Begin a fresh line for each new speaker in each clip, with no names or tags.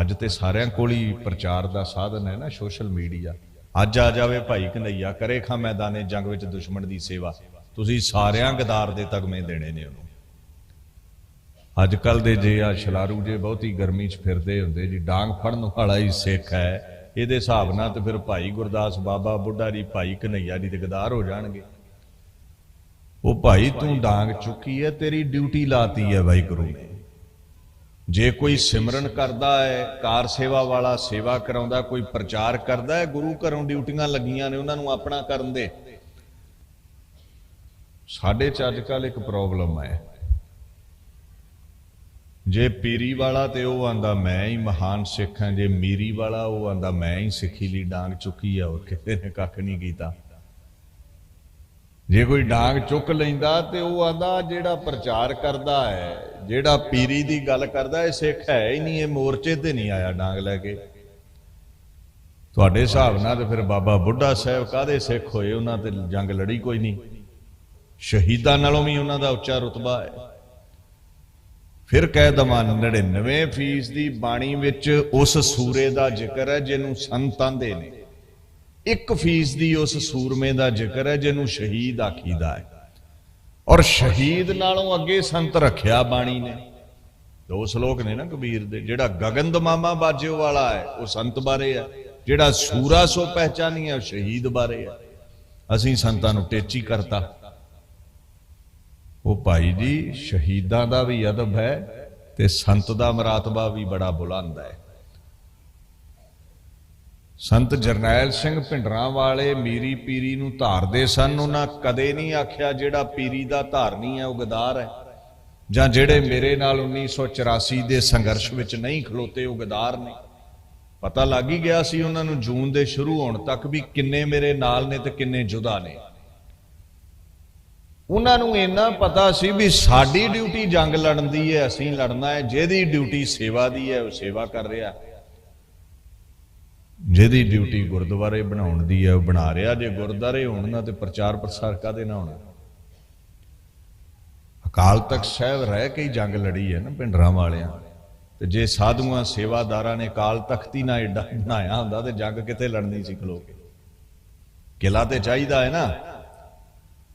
ਅੱਜ ਤੇ ਸਾਰਿਆਂ ਕੋਲ ਹੀ ਪ੍ਰਚਾਰ ਦਾ ਸਾਧਨ ਹੈ ਨਾ, ਸੋਸ਼ਲ ਮੀਡੀਆ। ਅੱਜ ਆ ਜਾਵੇ ਭਾਈ ਕਨਈਆ ਕਰੇ ਖਾਂ ਮੈਦਾਨੇ ਜੰਗ ਵਿੱਚ ਦੁਸ਼ਮਣ ਦੀ ਸੇਵਾ। ਤੁਸੀਂ ਸਾਰਿਆਂ ਗਦਾਰ ਦੇ ਤਗਮੇ ਦੇਣੇ ਨੇ ਉਹਨੂੰ। ਅੱਜ ਕੱਲ ਦੇ ਜੇ ਆ ਛਲਾਰੂ ਜੇ ਬਹੁਤੀ ਗਰਮੀ 'ਚ ਫਿਰਦੇ ਹੁੰਦੇ, ਜੀ ਡਾਂਗ ਫੜਨ ਵਾਲਾ ਹੀ ਸਿੱਖ ਹੈ। ਇਹਦੇ ਹਿਸਾਬ ਨਾਲ ਤੇ ਫਿਰ ਭਾਈ ਗੁਰਦਾਸ ਬਾਬਾ, ਬੁੱਢਾ ਜੀ, ਭਾਈ ਕਨਈਆ ਜੀ ਤੇ ਗਦਾਰ ਹੋ ਜਾਣਗੇ। ਉਹ ਭਾਈ ਤੂੰ ਡਾਂਗ ਚੁੱਕੀ ਹੈ, ਤੇਰੀ ਡਿਊਟੀ ਲਾਤੀ ਹੈ ਵਾਹਿਗੁਰੂ ਨੇ। ਜੇ ਕੋਈ ਸਿਮਰਨ ਕਰਦਾ ਹੈ, ਕਾਰ ਸੇਵਾ ਵਾਲਾ ਸੇਵਾ ਕਰਾਉਂਦਾ, ਕੋਈ ਪ੍ਰਚਾਰ ਕਰਦਾ ਹੈ, ਗੁਰੂ ਘਰੋਂ ਡਿਊਟੀਆਂ ਲੱਗੀਆਂ ਨੇ, ਉਹਨਾਂ ਨੂੰ ਆਪਣਾ ਕਰਨ ਦੇ। ਸਾਡੇ ਚ ਅੱਜ ਕੱਲ ਇੱਕ ਪ੍ਰੋਬਲਮ ਹੈ। ਜੇ ਪੀਰੀ ਵਾਲਾ ਤੇ ਉਹ ਆਂਦਾ, ਮੈਂ ਹੀ ਮਹਾਨ ਸਿੱਖ ਹਾਂ। ਜੇ ਮੀਰੀ ਵਾਲਾ, ਉਹ ਆਂਦਾ, ਮੈਂ ਹੀ ਸਿੱਖੀ ਲਈ ਡਾਂਗ ਚੁੱਕੀ ਆ। ਉਹ ਕਿਸੇ ਨੇ, ਕੱਖ ਨਹੀਂ ਕੀਤਾ। ਜੇ ਕੋਈ ਡਾਂਗ ਚੁੱਕ ਲੈਂਦਾ ਤੇ ਉਹ ਆਂਦਾ, ਜਿਹੜਾ ਪ੍ਰਚਾਰ ਕਰਦਾ ਹੈ ਜਿਹੜਾ ਪੀਰੀ ਦੀ ਗੱਲ ਕਰਦਾ, ਇਹ ਸਿੱਖ ਹੈ ਹੀ ਨਹੀਂ, ਇਹ ਮੋਰਚੇ ਤੇ ਨਹੀਂ ਆਇਆ ਡਾਂਗ ਲੈ ਕੇ। ਤੁਹਾਡੇ ਹਿਸਾਬ ਨਾਲ ਤੇ ਫਿਰ ਬਾਬਾ ਬੁੱਢਾ ਸਾਹਿਬ ਕਾਦੇ ਸਿੱਖ ਹੋਏ? ਉਹਨਾਂ ਤੇ ਜੰਗ ਲੜੀ ਕੋਈ ਨਹੀਂ। ਸ਼ਹੀਦਾਂ ਨਾਲੋਂ ਵੀ ਉਹਨਾਂ ਦਾ ਉੱਚਾ ਰੁਤਬਾ ਹੈ। ਫਿਰ ਕਹਿ ਦਵਾਂ 99 ਫੀਸ ਦੀ ਬਾਣੀ ਵਿੱਚ ਉਸ ਸੂਰੇ ਦਾ ਜ਼ਿਕਰ ਹੈ ਜਿਹਨੂੰ ਸੰਤਾਂ ਦੇ ਨੇ। ਇੱਕ ਫੀਸ ਦੀ ਉਸ ਸੂਰਮੇ ਦਾ ਜ਼ਿਕਰ ਹੈ ਜਿਹਨੂੰ ਸ਼ਹੀਦ ਆਖੀਦਾ ਹੈ। ਔਰ ਸ਼ਹੀਦ ਨਾਲੋਂ ਅੱਗੇ ਸੰਤ ਰੱਖਿਆ ਬਾਣੀ ਨੇ। ਦੋ ਸ਼ਲੋਕ ਨੇ ਨਾ ਕਬੀਰ ਦੇ, ਜਿਹੜਾ ਗਗਨ ਦਮਾਮਾ ਬਾਜਿਓ ਵਾਲਾ ਹੈ, ਉਹ ਸੰਤ ਬਾਰੇ ਹੈ। ਜਿਹੜਾ ਸੂਰਾ ਸੋ ਪਹਿਚਾਨੀ ਹੈ, ਉਹ ਸ਼ਹੀਦ ਬਾਰੇ ਹੈ। ਅਸੀਂ ਸੰਤਾਂ ਨੂੰ ਟੇਚੀ ਕਰਤਾ। ਉਹ ਭਾਈ ਜੀ, ਸ਼ਹੀਦਾਂ ਦਾ ਵੀ ਅਦਬ ਹੈ ਤੇ ਸੰਤ ਦਾ ਮਰਾਤਬਾ ਵੀ ਬੜਾ ਬੁਲੰਦ ਹੈ। ਸੰਤ ਜਰਨੈਲ ਸਿੰਘ ਭਿੰਡਰਾਂ ਵਾਲੇ ਮੀਰੀ ਪੀਰੀ ਨੂੰ ਧਾਰਦੇ ਸਨ, ਉਹਨਾਂ ਕਦੇ ਨਹੀਂ ਆਖਿਆ ਜਿਹੜਾ ਪੀਰੀ ਦਾ ਧਾਰਨੀ ਹੈ, ਉਹ ਗਦਾਰ ਹੈ। ਜਾਂ ਜਿਹੜੇ ਮੇਰੇ ਨਾਲ 1984 ਦੇ ਸੰਘਰਸ਼ ਵਿੱਚ ਨਹੀਂ ਖਲੋਤੇ, ਉਹ ਗਦਾਰ ਨੇ। ਪਤਾ ਲੱਗ ਹੀ ਗਿਆ ਸੀ ਉਹਨਾਂ ਨੂੰ ਜੂਨ ਦੇ ਸ਼ੁਰੂ ਹੋਣ ਤੱਕ ਵੀ ਕਿੰਨੇ ਮੇਰੇ ਨਾਲ ਨੇ ਤੇ ਕਿੰਨੇ ਜੁਦਾ ਨੇ। ਉਹਨਾਂ ਨੂੰ ਇੰਨਾ ਪਤਾ ਸੀ ਵੀ ਸਾਡੀ ਡਿਊਟੀ ਜੰਗ ਲੜਨ ਦੀ ਹੈ, ਅਸੀਂ ਲੜਨਾ ਹੈ, ਜਿਹਦੀ ਡਿਊਟੀ ਸੇਵਾ ਦੀ ਹੈ, ਉਹ ਸੇਵਾ ਕਰ ਰਿਹਾ। ਜਿਹਦੀ ਡਿਊਟੀ ਗੁਰਦੁਆਰੇ ਬਣਾਉਣ ਦੀ ਹੈ ਉਹ ਬਣਾ ਰਿਹਾ ਜੇ ਗੁਰਦੁਆਰੇ ਹੋਣ ਨਾ ਤੇ ਪ੍ਰਚਾਰ ਪ੍ਰਸਾਰ ਕਾਦੇ ਨਾ ਹੋਣਾ? ਅਕਾਲ ਤਖਤ ਸਾਹਿਬ ਰਹਿ ਕੇ ਹੀ ਜੰਗ ਲੜੀ ਹੈ ਨਾ ਪਿੰਡਰਾਂ ਵਾਲਿਆਂ। ਤੇ ਜੇ ਸਾਧੂਆਂ ਸੇਵਾਦਾਰਾਂ ਨੇ ਅਕਾਲ ਤਖਤ ਹੀ ਨਾ ਏਡਾ ਬਣਾਇਆ ਹੁੰਦਾ ਤੇ ਜੰਗ ਕਿਤੇ ਲੜਨੀ ਸੀ ਖਲੋ ਕੇ? ਕਿਲਾ ਤੇ ਚਾਹੀਦਾ ਹੈ ਨਾ।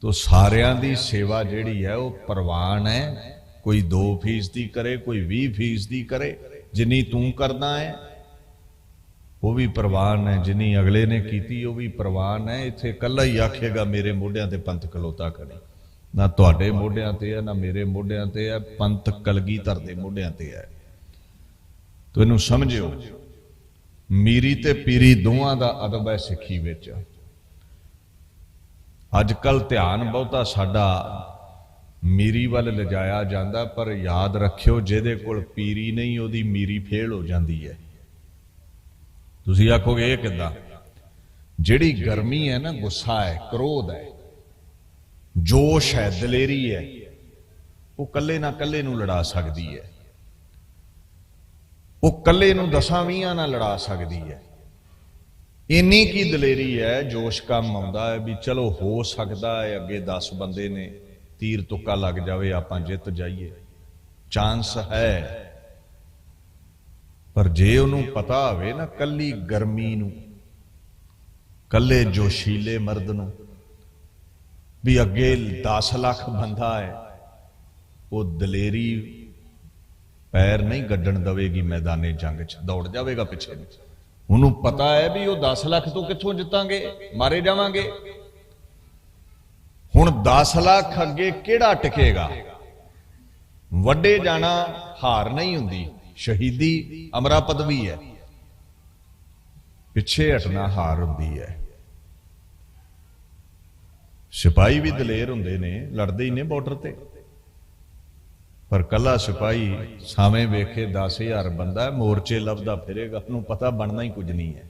ਤੋ ਸਾਰਿਆਂ ਦੀ ਸੇਵਾ ਜਿਹੜੀ ਹੈ ਉਹ ਪ੍ਰਵਾਨ ਹੈ। ਕੋਈ 2 ਫੀਸਦੀ ਕਰੇ, ਕੋਈ 20 ਫੀਸਦੀ ਕਰੇ। ਜਿੰਨੀ ਤੂੰ ਕਰਦਾ ਹੈ ਉਹ ਵੀ ਪ੍ਰਵਾਨ ਹੈ, ਜਿੰਨੀ ਅਗਲੇ ਨੇ ਕੀਤੀ, ਉਹ ਵੀ ਪ੍ਰਵਾਨ ਹੈ। ਇੱਥੇ ਕੱਲਾ ਹੀ ਆਖੇਗਾ, ਮੇਰੇ ਮੋਢਿਆਂ ਤੇ ਪੰਥ ਖਲੋਤਾ ਕਰੇ। ਨਾ ਤੁਹਾਡੇ ਮੋਢਿਆਂ ਤੇ ਹੈ, ਨਾ ਮੇਰੇ ਮੋਢਿਆਂ ਤੇ ਹੈ। ਪੰਥ ਕਲਗੀਧਰ ਦੇ ਮੋਢਿਆਂ ਤੇ ਹੈ। ਤੋ ਇਹਨੂੰ ਸਮਝਿਓ, ਮੀਰੀ ਤੇ ਪੀਰੀ ਦੋਵਾਂ ਦਾ ਅਦਬ ਹੈ ਸਿੱਖੀ ਵਿੱਚ। ਅੱਜ ਕੱਲ ਧਿਆਨ ਬਹੁਤਾ ਸਾਡਾ ਮੀਰੀ ਵੱਲ ਲਿਜਾਇਆ ਜਾਂਦਾ, ਪਰ ਯਾਦ ਰੱਖਿਓ, ਜਿਹਦੇ ਕੋਲ ਪੀਰੀ ਨਹੀਂ, ਉਹਦੀ ਮੀਰੀ ਫੇਲ ਹੋ ਜਾਂਦੀ ਹੈ। ਤੁਸੀਂ ਆਖੋਗੇ ਇਹ ਕਿੱਦਾਂ? ਜਿਹੜੀ ਗਰਮੀ ਹੈ ਨਾ, ਗੁੱਸਾ ਹੈ, ਕ੍ਰੋਧ ਹੈ, ਜੋਸ਼ ਹੈ, ਦਲੇਰੀ ਹੈ, ਉਹ ਕੱਲੇ ਨਾ ਕੱਲੇ ਨੂੰ ਲੜਾ ਸਕਦੀ ਹੈ। ਉਹ ਕੱਲੇ ਨੂੰ ਦਸਾਂ ਵੀਆਂ ਨਾਲ ਲੜਾ ਸਕਦੀ ਹੈ। ਇੰਨੀ ਕੀ ਦਲੇਰੀ ਹੈ, ਜੋਸ਼ ਕੰਮ ਆਉਂਦਾ ਹੈ ਵੀ ਚਲੋ ਹੋ ਸਕਦਾ ਹੈ, ਅੱਗੇ 10 ਬੰਦੇ ਨੇ ਤੀਰ ਤੁੱਕਾ ਲੱਗ ਜਾਵੇ, ਆਪਾਂ ਜਿੱਤ ਜਾਈਏ। ਚਾਂਸ ਹੈ। ਪਰ ਜੇ ਉਹਨੂੰ ਪਤਾ ਹੋਵੇ ਨਾ ਕੱਲੀ ਗਰਮੀ ਨੂੰ, ਕੱਲੇ ਜੋਸ਼ੀਲੇ ਮਰਦ ਨੂੰ, ਵੀ ਅੱਗੇ 10 ਲੱਖ ਬੰਦਾ ਹੈ, ਉਹ ਦਲੇਰੀ ਪੈਰ ਨਹੀਂ ਗੱਡਣ ਦਵੇਗੀ ਮੈਦਾਨੇ ਜੰਗ 'ਚ, ਦੌੜ ਜਾਵੇਗਾ ਪਿੱਛੇ ਨੂੰ। ਉਹਨੂੰ ਪਤਾ ਹੈ ਵੀ ਉਹ 10 ਲੱਖ ਤੋਂ ਕਿੱਥੋਂ ਜਿੱਤਾਂਗੇ, ਮਾਰੇ ਜਾਵਾਂਗੇ। ਹੁਣ 10 ਲੱਖ ਅੱਗੇ ਕਿਹੜਾ ਟਿਕੇਗਾ? ਵੱਡੇ ਜਾਣਾ ਹਾਰ ਨਹੀਂ ਹੁੰਦੀ। ਸ਼ਹੀਦੀ ਅਮਰਾ ਪਦਵੀ ਹੈ। ਪਿੱਛੇ ਹਟਣਾ ਹਾਰ ਹੁੰਦੀ ਹੈ। ਸਿਪਾਹੀ ਵੀ ਦਲੇਰ ਹੁੰਦੇ ਨੇ, ਲੜਦੇ ਹੀ ਨੇ ਬਾਰਡਰ ਤੇ। ਪਰ ਕੱਲਾ ਸਿਪਾਹੀ ਸਾਵੇਂ ਵੇਖੇ 10000 ਬੰਦਾ ਮੋਰਚੇ ਲੱਭਦਾ ਫਿਰੇਗਾ, ਉਹਨੂੰ ਪਤਾ ਬਣਨਾ ਹੀ ਕੁਝ ਨਹੀਂ ਹੈ।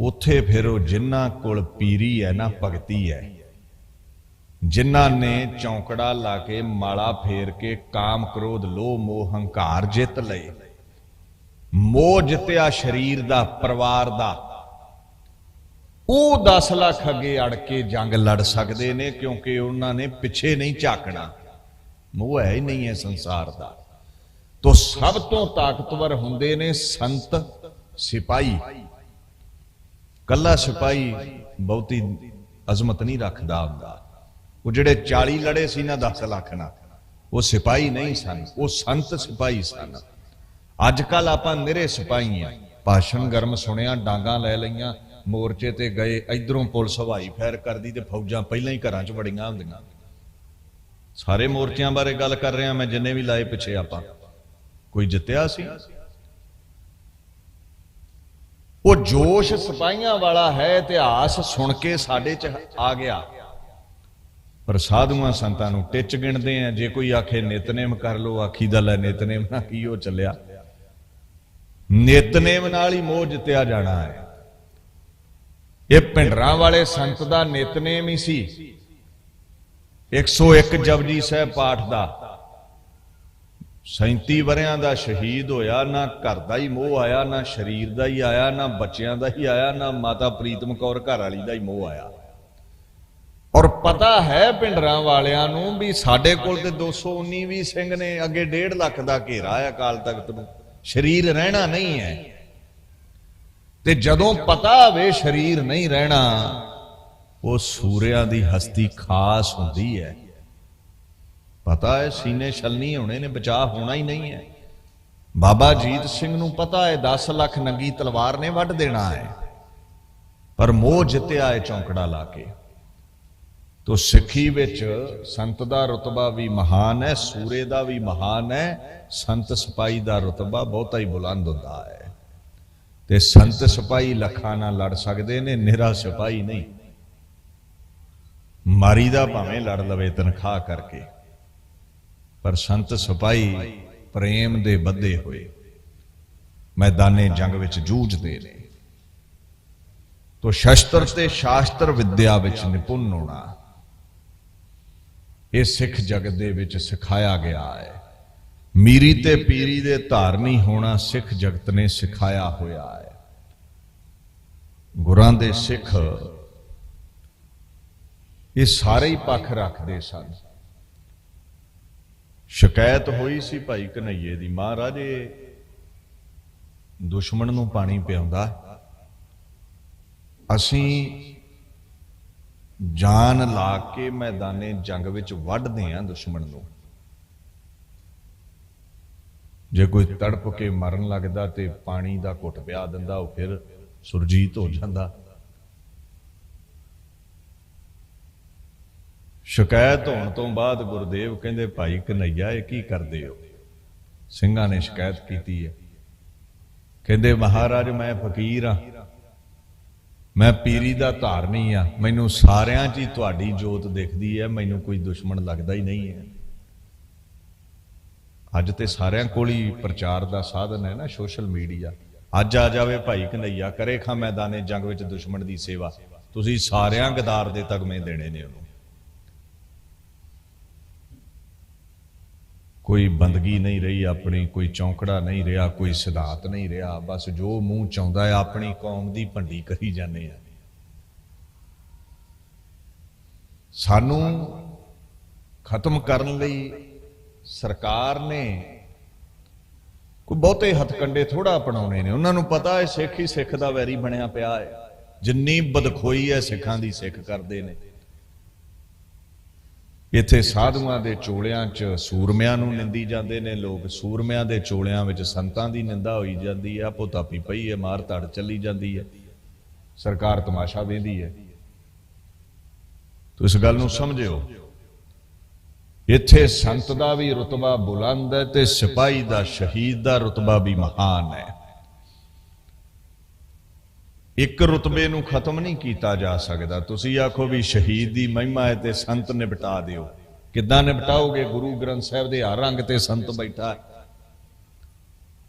ਉੱਥੇ ਫਿਰ ਉਹ ਜਿਨ੍ਹਾਂ ਕੋਲ ਪੀਰੀ ਹੈ, ਨਾ ਭਗਤੀ ਹੈ। ਜਿਨ੍ਹਾਂ ਨੇ ਚੌਂਕੜਾ ਲਾ ਕੇ ਮਾਲਾ ਫੇਰ ਕੇ ਕਾਮ ਕ੍ਰੋਧ ਲੋਭ ਮੋਹ ਹੰਕਾਰ ਜਿੱਤ ਲਏ। ਮੋਹ ਜਿੱਤਿਆ ਸਰੀਰ ਦਾ, ਪਰਿਵਾਰ ਦਾ। ਉਹ 10 ਲੱਖ ਅੱਗੇ ਅੜ ਕੇ ਜੰਗ ਲੜ ਸਕਦੇ ਨੇ ਕਿਉਂਕਿ ਉਹਨਾਂ ਨੇ ਪਿੱਛੇ ਨਹੀਂ ਝਾਕਣਾ। ਮੋਹ ਹੈ ਹੀ ਨਹੀਂ ਹੈ ਸੰਸਾਰ ਦਾ। ਤੋ ਸਭ ਤੋਂ ਤਾਕਤਵਰ ਹੁੰਦੇ ਨੇ ਸੰਤ, ਸਿਪਾਹੀ। ਕੱਲਾ ਸਿਪਾਹੀ ਬਹੁਤੀ ਅਜ਼ਮਤ ਨਹੀਂ ਰੱਖਦਾ ਹੁੰਦਾ। ਉਹ ਜਿਹੜੇ 40 ਲੜੇ ਸੀ ਨਾ 10 ਲੱਖ ਨਾਲ, ਉਹ ਸਿਪਾਹੀ ਨਹੀਂ ਸਨ, ਉਹ ਸੰਤ ਸਿਪਾਹੀ ਸਨ। ਅੱਜ ਕੱਲ ਆਪਾਂ ਨਿਰੇ ਸਿਪਾਹੀ ਆ ਭਾਸ਼ਣ ਗਰਮ ਸੁਣਿਆ, ਡਾਂਗਾ ਲੈ ਲਈਆਂ, ਮੋਰਚੇ ਤੇ ਗਏ, ਇਧਰੋਂ ਪੁਲਿਸ ਹਵਾਈ ਫੈਰ ਕਰਦੀ ਤੇ ਫੌਜਾਂ ਪਹਿਲਾਂ ਹੀ ਘਰਾਂ 'ਚ ਵੜੀਆਂ ਹੁੰਦੀਆਂ। ਸਾਰੇ ਮੋਰਚਿਆਂ ਬਾਰੇ ਗੱਲ ਕਰ ਰਿਹਾ ਮੈਂ, ਜਿੰਨੇ ਵੀ ਲਾਏ ਪਿੱਛੇ ਆਪਾਂ। ਕੋਈ ਜਿੱਤਿਆ ਸੀ? ਉਹ ਜੋਸ਼ ਸਿਪਾਹੀਆਂ ਵਾਲਾ ਹੈ, ਇਤਿਹਾਸ ਸੁਣ ਕੇ ਸਾਡੇ ਚ ਆ ਗਿਆ। ਪਰ ਸਾਧੂਆਂ ਸੰਤਾਂ ਨੂੰ ਟਿੱਚ ਗਿਣਦੇ ਆ, ਜੇ ਕੋਈ ਆਖੇ, ਨਿਤਨੇਮ ਕਰ ਲੋ ਆਖੀ ਦਾ ਲੈ ਨਿਤਨੇਮ ਨਾਲ ਕੀ ਉਹ ਚੱਲਿਆ? ਨਿਤਨੇਮ ਨਾਲ ਹੀ ਮੋਹ ਜਿੱਤਿਆ ਜਾਣਾ ਹੈ। ਇਹ ਪਿੰਡਰਾਂ ਵਾਲੇ ਸੰਤ ਦਾ ਨਿਤਨੇਮ ਹੀ ਸੀ। 101 ਜਪਜੀ ਸਾਹਿਬ ਪਾਠ ਦਾ। 37 ਵਰਿਆਂ ਦਾ ਸ਼ਹੀਦ ਹੋਇਆ, ਨਾ ਘਰ ਦਾ ਹੀ ਮੋਹ ਆਇਆ, ਨਾ ਸਰੀਰ ਦਾ ਹੀ ਆਇਆ, ਨਾ ਬੱਚਿਆਂ ਦਾ ਹੀ ਆਇਆ, ਨਾ ਮਾਤਾ ਪ੍ਰੀਤਮ ਕੌਰ ਘਰ ਵਾਲੀ ਦਾ ਹੀ ਮੋਹ ਆਇਆ। ਔਰ ਪਤਾ ਹੈ ਪਿੰਡਰਾਂ ਵਾਲਿਆਂ ਨੂੰ ਵੀ ਸਾਡੇ ਕੋਲ ਤੇ 219 ਵੀ ਸਿੰਘ ਨੇ, ਅੱਗੇ 1.5 ਲੱਖ ਦਾ ਘੇਰਾ ਹੈ ਅਕਾਲ ਤਖਤ ਨੂੰ। ਸਰੀਰ ਰਹਿਣਾ ਨਹੀਂ ਹੈ। ਤੇ ਜਦੋਂ ਪਤਾ ਹੋਵੇ ਸਰੀਰ ਨਹੀਂ ਰਹਿਣਾ, ਉਹ ਸੂਰਿਆਂ ਦੀ ਹਸਤੀ ਖਾਸ ਹੁੰਦੀ ਹੈ। ਪਤਾ ਹੈ ਸੀਨੇ ਛਲਨੀ ਹੋਣੇ ਨੇ ਬਚਾ ਹੋਣਾ ਹੀ ਨਹੀਂ ਹੈ। ਬਾਬਾ ਜੀਤ ਸਿੰਘ ਨੂੰ ਪਤਾ ਹੈ 10 ਲੱਖ ਨੰਗੀ ਤਲਵਾਰ ਨੇ ਵੱਢ ਦੇਣਾ ਹੈ। ਪਰ ਮੋਹ ਜਿੱਤਿਆ ਹੈ ਚੌਂਕੜਾ ਲਾ ਕੇ। ਤੋ ਸਿੱਖੀ ਵਿੱਚ ਸੰਤ ਦਾ ਰਤਬਾ ਵੀ ਮਹਾਨ ਹੈ, ਸੂਰੇ ਦਾ ਵੀ ਮਹਾਨ ਹੈ, ਸੰਤ ਸਿਪਾਈ ਦਾ ਰਤਬਾ ਬਹੁਤਾ ਹੀ ਬੁਲੰਦ ਹੁੰਦਾ ਹੈ। ਤੇ ਸੰਤ ਸਿਪਾਈ ਲੱਖਾਂ ਨਾਲ ਲੜ ਸਕਦੇ ਨੇ, ਨਿਹਰਾ ਸਿਪਾਈ ਨਹੀਂ। ਮਾਰੀ ਦਾ ਭਾਵੇਂ ਲੜ ਲਵੇ ਤਨਖਾਹ ਕਰਕੇ, ਪਰ ਸੰਤ ਸਿਪਾਈ ਪ੍ਰੇਮ ਦੇ ਬੱਧੇ ਹੋਏ। ਮੈਦਾਨੇ ਜੰਗ ਵਿੱਚ ਜੂਝਦੇ ਨੇ। ਤੋ ਸ਼ਸਤਰ ਤੇ ਸ਼ਾਸਤਰ ਵਿਦਿਆ ਵਿੱਚ ਨਿਪੁੰਨ ਹੋਣਾ। ਇਹ ਸਿੱਖ ਜਗਤ ਦੇ ਵਿੱਚ ਸਿਖਾਇਆ ਗਿਆ ਹੈ। ਮੀਰੀ ਤੇ ਪੀਰੀ ਦੇ ਧਾਰਨੀ ਹੋਣਾ ਸਿੱਖ ਜਗਤ ਨੇ ਸਿਖਾਇਆ ਹੋਇਆ ਹੈ। ਗੁਰਾਂ ਦੇ ਸਿੱਖ ਇਹ ਸਾਰੇ ਹੀ ਪੱਖ ਰੱਖਦੇ ਸਨ। ਸ਼ਿਕਾਇਤ ਹੋਈ ਸੀ ਭਾਈ ਕਨਈਏ ਦੀ, ਮਹਾਰਾਜ ਇਹ ਦੁਸ਼ਮਣ ਨੂੰ ਪਾਣੀ ਪਿਆਉਂਦਾ ਅਸੀਂ ਜਾਨ ਲਾ ਕੇ ਮੈਦਾਨੇ ਜੰਗ ਵਿੱਚ ਵੱਢਦੇ ਆਂ ਦੁਸ਼ਮਣ ਨੂੰ। ਜੇ ਕੋਈ ਤੜਪ ਕੇ ਮਰਨ ਲੱਗਦਾ ਤੇ ਪਾਣੀ ਦਾ ਘੁੱਟ ਪਿਆ ਦਿੰਦਾ, ਉਹ ਫਿਰ ਸੁਰਜੀਤ ਹੋ ਜਾਂਦਾ। ਸ਼ਿਕਾਇਤ ਹੋਣ ਤੋਂ ਬਾਅਦ ਗੁਰਦੇਵ ਕਹਿੰਦੇ, ਭਾਈ ਕਨਈਆ, ਇਹ ਕੀ ਕਰਦੇ ਹੋ? ਸਿੰਘਾਂ ਨੇ ਸ਼ਿਕਾਇਤ ਕੀਤੀ ਹੈ। ਕਹਿੰਦੇ, ਮਹਾਰਾਜ, ਮੈਂ ਫਕੀਰ ਆ ਮੈਂ ਪੀਰੀ ਦਾ ਧਾਰਨੀ ਆ। ਮੈਨੂੰ ਸਾਰਿਆਂ 'ਚ ਹੀ ਤੁਹਾਡੀ ਜੋਤ ਦਿਖਦੀ ਹੈ ਮੈਨੂੰ ਕੋਈ ਦੁਸ਼ਮਣ ਲੱਗਦਾ ਹੀ ਨਹੀਂ ਹੈ ਅੱਜ ਤੇ ਸਾਰਿਆਂ ਕੋਲ ਹੀ ਪ੍ਰਚਾਰ ਦਾ ਸਾਧਨ ਹੈ ਨਾ ਸੋਸ਼ਲ ਮੀਡੀਆ। ਅੱਜ ਆ ਜਾਵੇ ਭਾਈ ਕਨਈਆ ਕਰੇ ਖਾਂ ਮੈਦਾਨੇ ਜੰਗ ਵਿੱਚ ਦੁਸ਼ਮਣ ਦੀ ਸੇਵਾ। ਤੁਸੀਂ ਸਾਰਿਆਂ ਗਦਾਰ ਦੇ ਤਗਮੇ ਦੇਣੇ ਨੇ ਉਹਨੂੰ। ਕੋਈ ਬੰਦਗੀ ਨਹੀਂ ਰਹੀ, ਆਪਣੀ ਕੋਈ ਚੌਂਕੜਾ ਨਹੀਂ ਰਿਹਾ, ਕੋਈ ਸਿਧਾਂਤ ਨਹੀਂ ਰਿਹਾ। ਬਸ ਜੋ ਮੂੰਹ ਚਾਉਂਦਾ ਹੈ, ਆਪਣੀ ਕੌਮ ਦੀ ਭੰਡੀ ਕਰੀ ਜਾਂਦੇ ਆ। ਸਾਨੂੰ ਖਤਮ ਕਰਨ ਲਈ ਸਰਕਾਰ ਨੇ ਕੋਈ ਬਹੁਤੇ ਹੱਥਕੰਡੇ ਥੋੜਾ ਅਪਣਾਉਣੇ ਨੇ। ਉਹਨਾਂ ਨੂੰ ਪਤਾ ਹੈ, ਸਿੱਖ ਹੀ ਸਿੱਖ ਦਾ ਵੈਰੀ ਬਣਿਆ ਪਿਆ ਹੈ। ਜਿੰਨੀ ਬਦਖੋਈ ਹੈ, ਸਿੱਖਾਂ ਦੀ ਸਿੱਖ ਕਰਦੇ ਨੇ। ਇੱਥੇ ਸਾਧੂਆਂ ਦੇ ਚੋਲਿਆਂ 'ਚ ਸੂਰਮਿਆਂ ਨੂੰ ਨਿੰਦੀ ਜਾਂਦੇ ਨੇ, ਲੋਕ ਸੂਰਮਿਆਂ ਦੇ ਚੋਲਿਆਂ ਵਿੱਚ ਸੰਤਾਂ ਦੀ ਨਿੰਦਾ ਹੋਈ ਜਾਂਦੀ ਹੈ ਆਪੋ ਪਈ ਹੈ ਮਾਰ ਧੜ ਚੱਲੀ ਜਾਂਦੀ ਹੈ ਸਰਕਾਰ ਤਮਾਸ਼ਾ ਵੇਂਦੀ ਹੈ ਤੋ ਇਸ ਗੱਲ ਨੂੰ ਸਮਝਿਓ। ਇੱਥੇ ਸੰਤ ਦਾ ਵੀ ਰਤਬਾ ਬੁਲੰਦ ਹੈ ਤੇ ਸਿਪਾਹੀ ਦਾ, ਸ਼ਹੀਦ ਦਾ ਰਤਬਾ ਵੀ ਮਹਾਨ ਹੈ। ਇੱਕ ਰਤਬੇ ਨੂੰ ਖਤਮ ਨਹੀਂ ਕੀਤਾ ਜਾ ਸਕਦਾ। ਤੁਸੀਂ ਆਖੋ ਵੀ ਸ਼ਹੀਦ ਦੀ ਮਹਿਮਾ ਹੈ ਤੇ ਸੰਤ ਨਿਪਟਾ ਦਿਓ। ਕਿੱਦਾਂ ਨਿਪਟਾਓਗੇ? ਗੁਰੂ ਗ੍ਰੰਥ ਸਾਹਿਬ ਦੇ ਹਰ ਅੰਗ ਤੇ ਸੰਤ ਬੈਠਾ ਹੈ।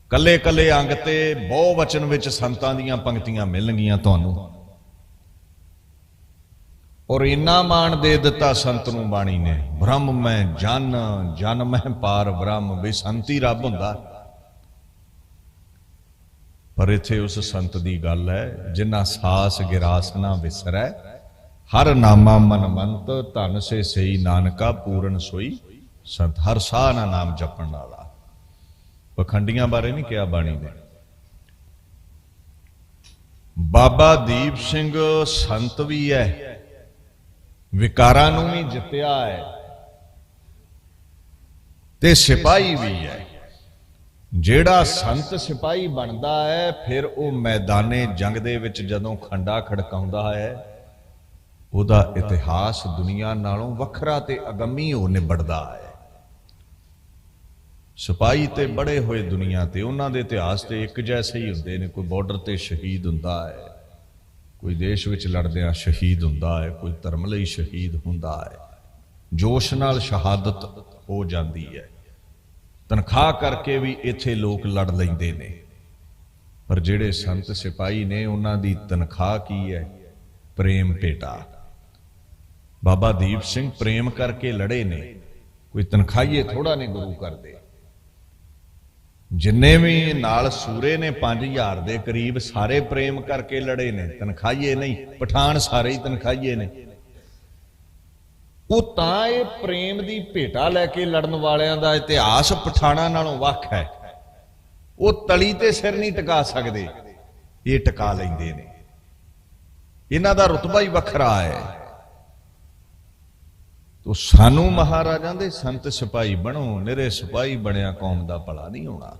ਕੱਲੇ ਕੱਲੇ ਅੰਗ ਤੇ ਬਹੁ ਵਚਨ ਵਿੱਚ ਸੰਤਾਂ ਦੀਆਂ ਪੰਕਤੀਆਂ ਮਿਲਣਗੀਆਂ ਤੁਹਾਨੂੰ। ਔਰ ਇੰਨਾ ਮਾਣ ਦੇ ਦਿੱਤਾ ਸੰਤ ਨੂੰ ਬਾਣੀ ਨੇ। ਬ੍ਰਹਮ ਮੈਂ ਜਨ ਜਨ ਮੈਂ ਪਾਰ, ਬ੍ਰਹਮ ਵੀ ਸੰਤੀ ਰੱਬ ਹੁੰਦਾ। ਪਰ ਇੱਥੇ ਉਸ ਸੰਤ ਦੀ ਗੱਲ ਹੈ ਜਿਨ੍ਹਾਂ ਸਾਸ ਗਿਰਾਸ ਨਾ ਵਿਸਰੈ, ਹਰ ਨਾਮਾ ਮਨਮੰਤ ਧਨ ਸੇ ਸਈ ਨਾਨਕਾ ਪੂਰਨ ਸੋਈ, ਸੰਤ ਹਰ ਸਾਹ ਨਾ ਨਾਮ ਜਪਣ ਵਾਲਾ। ਪਖੰਡੀਆਂ ਬਾਰੇ ਨਹੀਂ ਕਿਹਾ ਬਾਣੀ ਨੇ। ਬਾਬਾ ਦੀਪ ਸਿੰਘ ਸੰਤ ਵੀ ਹੈ ਵਿਕਾਰਾਂ ਨੂੰ ਵੀ ਜਿੱਤਿਆ ਹੈ ਤੇ ਸਿਪਾਹੀ ਵੀ ਹੈ ਜਿਹੜਾ ਸੰਤ ਸਿਪਾਹੀ ਬਣਦਾ ਹੈ, ਫਿਰ ਉਹ ਮੈਦਾਨੇ ਜੰਗ ਦੇ ਵਿੱਚ ਜਦੋਂ ਖੰਡਾ ਖੜਕਾਉਂਦਾ ਹੈ, ਉਹਦਾ ਇਤਿਹਾਸ ਦੁਨੀਆ ਨਾਲੋਂ ਵੱਖਰਾ ਤੇ ਅਗੰਮੀ ਹੋ ਨਿਬੜਦਾ ਹੈ। ਸਿਪਾਹੀ ਤੇ ਬੜੇ ਹੋਏ ਦੁਨੀਆ ਤੇ ਉਹਨਾਂ ਦੇ ਇਤਿਹਾਸ ਤੇ ਇੱਕ ਜੈਸੇ ਹੀ ਹੁੰਦੇ ਨੇ, ਕੋਈ ਬਾਰਡਰ ਤੇ ਸ਼ਹੀਦ ਹੁੰਦਾ ਹੈ, ਕੋਈ ਦੇਸ਼ ਵਿੱਚ ਲੜਦਿਆਂ ਸ਼ਹੀਦ ਹੁੰਦਾ ਹੈ, ਕੋਈ ਧਰਮ ਲਈ ਸ਼ਹੀਦ ਹੁੰਦਾ ਹੈ। ਜੋਸ਼ ਨਾਲ ਸ਼ਹਾਦਤ ਹੋ ਜਾਂਦੀ ਹੈ। ਤਨਖਾਹ ਕਰਕੇ ਵੀ ਇੱਥੇ ਲੋਕ ਲੜ ਲੈਂਦੇ ਨੇ। ਪਰ ਜਿਹੜੇ ਸੰਤ ਸਿਪਾਹੀ ਨੇ, ਉਹਨਾਂ ਦੀ ਤਨਖਾਹ ਕੀ ਹੈ? ਪ੍ਰੇਮ ਭੇਟਾ। ਬਾਬਾ ਦੀਪ ਸਿੰਘ ਪ੍ਰੇਮ ਕਰਕੇ ਲੜੇ ਨੇ। ਕੋਈ ਤਨਖਾਹੀਏ ਥੋੜਾ ਨੇ ਗੁਰੂ ਕਰਦੇ ਜਿੰਨੇ ਵੀ ਨਾਲ ਸੂਰੇ ਨੇ 5000 ਦੇ ਕਰੀਬ ਸਾਰੇ ਪ੍ਰੇਮ ਕਰਕੇ ਲੜੇ ਨੇ। ਤਨਖਾਹੀਏ ਨਹੀਂ, ਪਠਾਨ ਸਾਰੇ ਹੀ ਤਨਖਾਹੀਏ ਨੇ। ਉਹ ਤਾਂ ਇਹ ਪ੍ਰੇਮ ਦੀ ਭੇਟਾ ਲੈ ਕੇ ਲੜਨ ਵਾਲਿਆਂ ਦਾ ਇਤਿਹਾਸ ਪਠਾਣਾ ਨਾਲੋਂ ਵੱਖ ਹੈ। ਉਹ ਤਲੀ ਤੇ ਸਿਰ ਨਹੀਂ ਟਿਕਾ ਸਕਦੇ। ਇਹ ਟਿਕਾ ਲੈਂਦੇ ਨੇ। ਇਹਨਾਂ ਦਾ ਰਤਬਾ ਹੀ ਵੱਖਰਾ ਹੈ। ਤੋ ਸਾਨੂੰ ਮਹਾਰਾਜਾਂ ਦੇ ਸੰਤ ਸਿਪਾਹੀ ਬਣੋ ਨਿਰੇ ਸਿਪਾਹੀ ਬਣਿਆ ਕੌਮ ਦਾ ਭਲਾ ਨਹੀਂ ਹੋਣਾ।